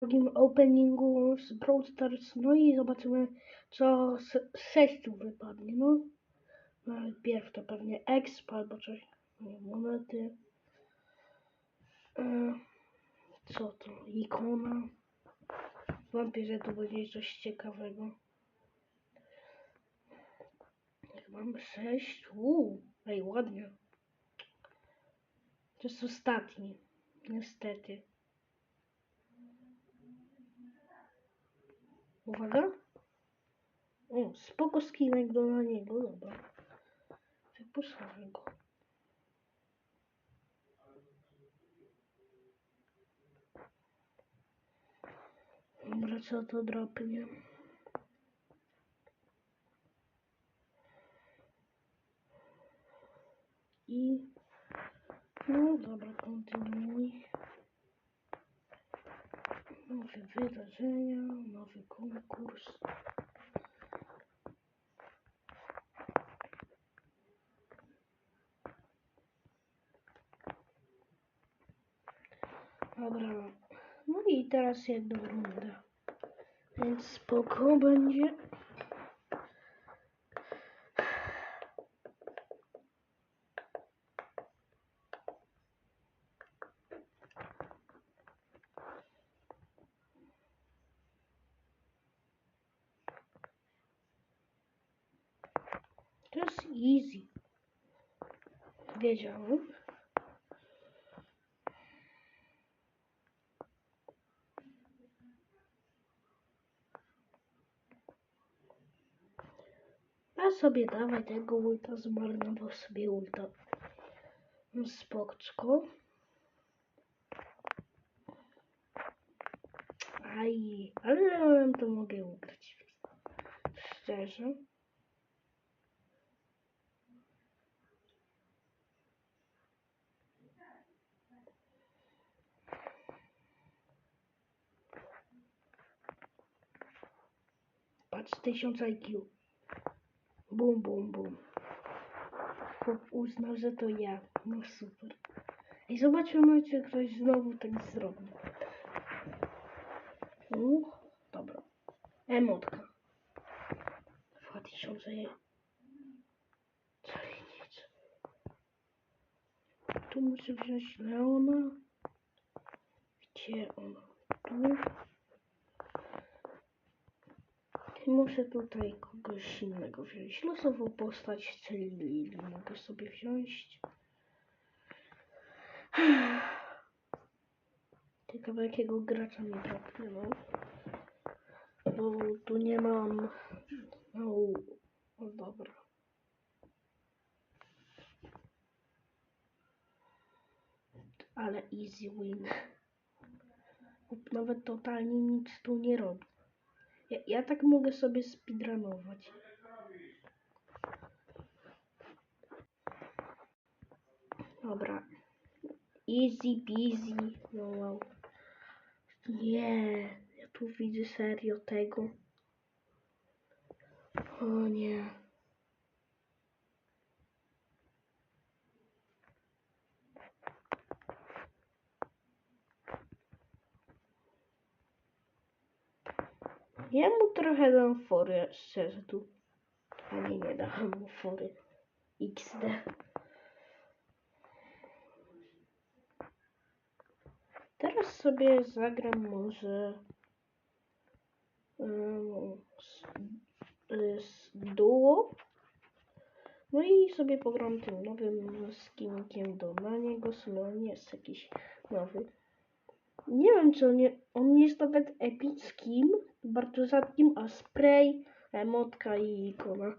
drugim openingu z Brawl Stars, no i zobaczymy co z sześciu wypadnie, no. Najpierw to pewnie exp albo coś, nie, monety. E, co to, ikona. Wątpię, że to będzie coś ciekawego. Mam sześć, uuu, ej ładnie. To jest ostatni, niestety. Uwaga. O, spoko skinek do na niego, dobra. Wypuszczamy go. Dobra, co to dropnie? I... No dobra, kontynuuj. Nowe wydarzenia, nowy konkurs. Dobra, no i teraz jedną rundę. Więc spoko będzie. To jest easy. Wiedziałem. A sobie dawaj tego ulta, zmarnował sobie ulta. Spoczko. Aj, ale to mogę ugrać. Szczerze. Patrz, 1000 IQ. Bum, bum, bum. Chłop uznał, że to ja. No super. I zobaczymy, czy ktoś znowu tak zrobi. No, dobra. Emotka. 2000 je. Czajnic. Tu muszę wziąć Leona. Gdzie ona? Tu. Muszę tutaj kogoś innego wziąć. Losową postać, czyli Lili mogę sobie wziąć. Ciekawe jakiego gracza mi dropnie, no. Bo tu nie mam... No, no dobra. Ale easy win. Nawet totalnie nic tu nie robi. Ja, ja tak mogę sobie speedrunować. Dobra. Easy peasy. No wow. Nie. Ja tu widzę serio tego. O nie. Ja mu trochę dam fory, szczerze tu. A nie, nie dam mu fory. XD. Teraz sobie zagram może um, z, z duo. No i sobie pogram tym nowym skinkiem do na niego. No nie jest jakiś nowy. Nie wiem, czy on, nie, on jest nawet epickim, bardzo rzadkim, a spray, emotka i ikona.